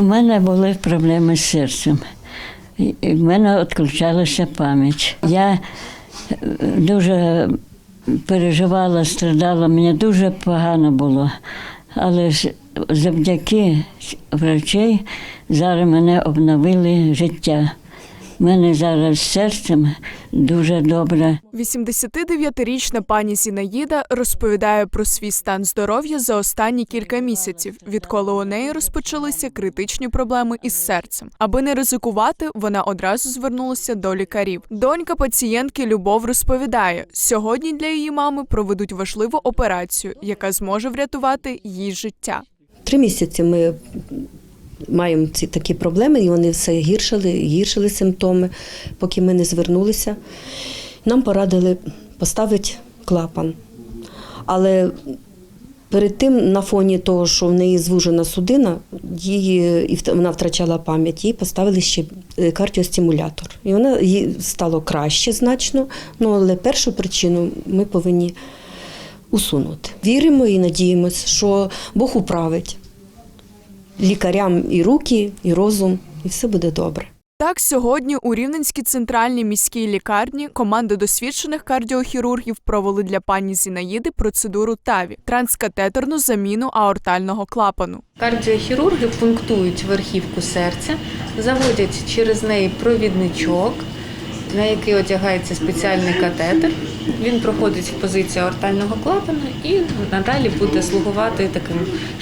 У мене були проблеми з серцем. І в мене відключалася пам'ять. Я е, дуже переживала, страдала, мені дуже погано було. Але ж завдяки врачей зараз мене обновили життя. У мене зараз з серцем дуже добре. 89-річна пані Зінаїда розповідає про свій стан здоров'я за останні кілька місяців, відколи у неї розпочалися критичні проблеми із серцем. Аби не ризикувати, вона одразу звернулася до лікарів. Донька пацієнтки Любов розповідає: сьогодні для її мами проведуть важливу операцію, яка зможе врятувати їй життя. Три місяці ми маємо ці такі проблеми, і вони все гіршили, гіршили симптоми, поки ми не звернулися. Нам порадили поставити клапан. Але перед тим, на фоні того, що в неї звужена судина, її, і вона втрачала пам'ять, їй поставили ще е, кардіостимулятор. І вона їй стало краще значно, ну, але першу причину ми повинні усунути. Віримо і надіємося, що Бог управить лікарям і руки, і розум, і все буде добре. Так, сьогодні у Рівненській центральній міській лікарні команда досвідчених кардіохірургів провели для пані Зінаїди процедуру ТАВІ транскатетерну заміну аортального клапану. Кардіохірурги пунктують верхівку серця, заводять через неї провідничок, на який одягається спеціальний катетер. Він проходить в позицію аортального клапану і надалі буде слугувати таким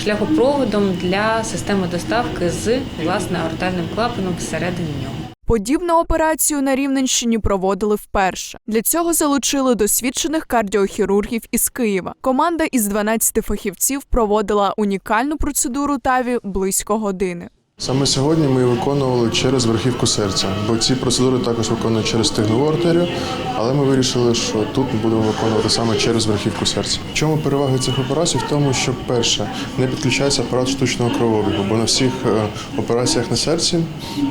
шляхопроводом для системи доставки з власне аортальним клапаном всередині нього. Подібну операцію на Рівненщині проводили вперше. Для цього залучили досвідчених кардіохірургів із Києва. Команда із 12 фахівців проводила унікальну процедуру ТАВІ близько години. Саме сьогодні ми виконували через верхівку серця, бо ці процедури також виконують через стегнову артерію, але ми вирішили, що тут ми будемо виконувати саме через верхівку серця. В чому перевага цих операцій? В тому, що перше не підключається апарат штучного кровообігу, бо на всіх е, операціях на серці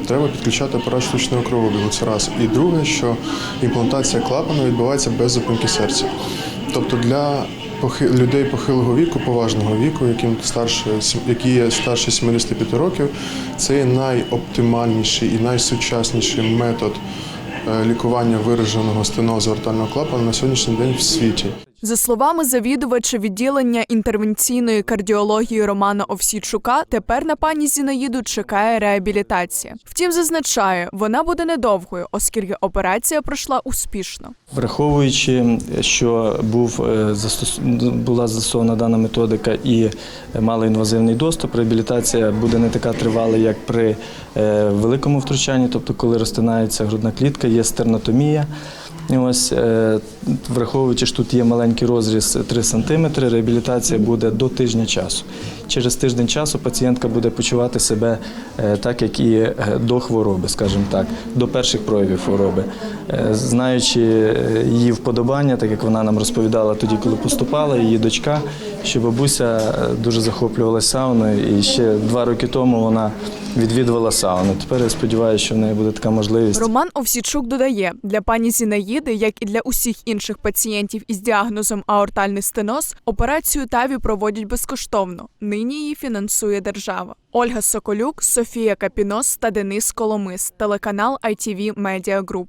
треба підключати апарат штучного кровообігу. Це раз. І друге, що імплантація клапану відбувається без зупинки серця. Тобто для людей похилого віку, поважного віку, яким старше, які є старше 75 років, це є найоптимальніший і найсучасніший метод е, лікування вираженого стенозу ортального клапана на сьогоднішній день в світі. За словами завідувача відділення інтервенційної кардіології Романа Овсійчука, тепер на пані Зінаїду чекає реабілітація. Втім, зазначає, вона буде недовгою, оскільки операція пройшла успішно. Враховуючи, що був е, була застосована дана методика і малоінвазивний доступ, реабілітація буде не така тривала, як при е, великому втручанні, тобто коли розтинається грудна клітка, є стернотомія. Ось, е, враховуючи, що тут є маленький розріз 3 см, реабілітація буде до тижня часу. Через тиждень часу пацієнтка буде почувати себе е, так, як і е, до хвороби, скажімо так, до перших проявів хвороби. Знаючи її вподобання, так як вона нам розповідала тоді, коли поступала, її дочка, що бабуся дуже захоплювалася сауною, і ще два роки тому вона відвідувала сауну. Тепер я сподіваюся, що в неї буде така можливість. Роман Овсічук додає, для пані Зінаїди, як і для усіх інших пацієнтів із діагнозом аортальний стеноз, операцію ТАВІ проводять безкоштовно. Нині її фінансує держава. Ольга Соколюк, Софія Капінос та Денис Коломис, телеканал ITV Media Group.